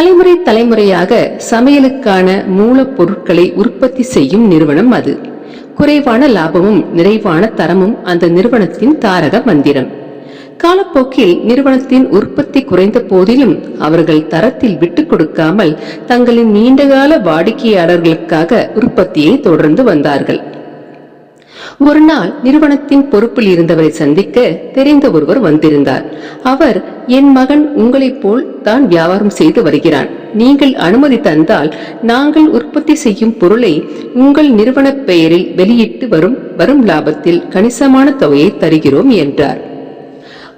தலைமுறை தலைமுறையாக சமையலுக்கான மூலப்பொருட்களை உற்பத்தி செய்யும் நிறுவனம் அது. குறைவான லாபமும் நிறைவான தரமும் அந்த நிறுவனத்தின் தாரக மந்திரம். காலப்போக்கில் நிறுவனத்தின் உற்பத்தி குறைந்த போதிலும் அவர்கள் தரத்தில் விட்டுக் கொடுக்காமல் தங்களின் நீண்டகால வாடிக்கையாளர்களுக்காக உற்பத்தியை தொடர்ந்து வந்தார்கள். ஒரு நாள் நிறுவனத்தின் பொறுப்பில் இருந்தவரை சந்திக்க தெரிந்த ஒருவர் வந்திருந்தார். அவர் என் மகன் உங்களைப் போல் தான் வியாபாரம் செய்து வருகிறான். நீங்கள் அனுமதி தந்தால் நாங்கள் உற்பத்தி செய்யும் பொருளை உங்கள் நிறுவன பெயரில் வெளியிட்டு வரும் வரும் லாபத்தில் கணிசமான தொகையை தருகிறோம் என்றார்.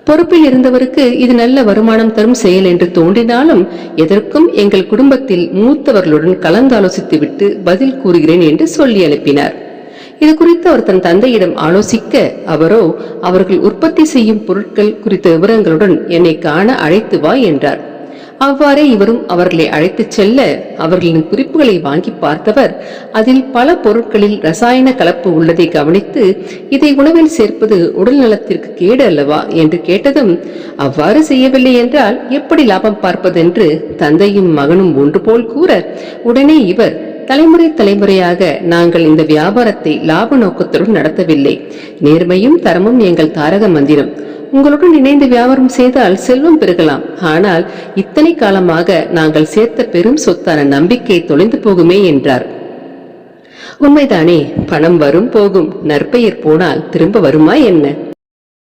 பொறுப்பில் இருந்தவருக்கு இது நல்ல வருமானம் தரும் செயல் என்று தோன்றினாலும் எதற்கும் எங்கள் குடும்பத்தில் மூத்தவர்களுடன் கலந்தாலோசித்துவிட்டு பதில் கூறுகிறேன் என்று சொல்லி அனுப்பினார். இது குறித்து அவர் தன் தந்தையிடம் ஆலோசிக்க அவரோ அவர்கள் உற்பத்தி செய்யும் பொருட்கள் குறித்த விவரங்களுடன் என்னை காண அழைத்து வா என்றார். அவ்வாறே இவரும் அவர்களை அழைத்துச் செல்ல அவர்களின் குறிப்புகளை வாங்கி பார்த்தவர் அதில் பல பொருட்களில் ரசாயன கலப்பு உள்ளதை கவனித்து இதை உணவில் சேர்ப்பது உடல் நலத்திற்கு கேடு அல்லவா என்று கேட்டதும் அவ்வாறு செய்யவில்லை என்றால் எப்படி லாபம் பார்ப்பதென்று தந்தையும் மகனும் ஒன்று போல் கூற உடனே இவர் தலைமுறை தலைமுறையாக நாங்கள் இந்த வியாபாரத்தை லாப நோக்கத்துடன் நடத்தவில்லை. நேர்மையும் தரமும் எங்கள் தாரக மந்திரம். உங்களுடன் இணைந்து வியாபாரம் செய்தால் செல்வம் பெருகலாம். ஆனால் இத்தனை காலமாக நாங்கள் சேர்த்த பெரும் சொத்தான நம்பிக்கை தொலைந்து போகுமே என்றார். உண்மைதானே பணம் வரும் போகும் நற்பெயர் போனால் திரும்ப வருமா என்ன?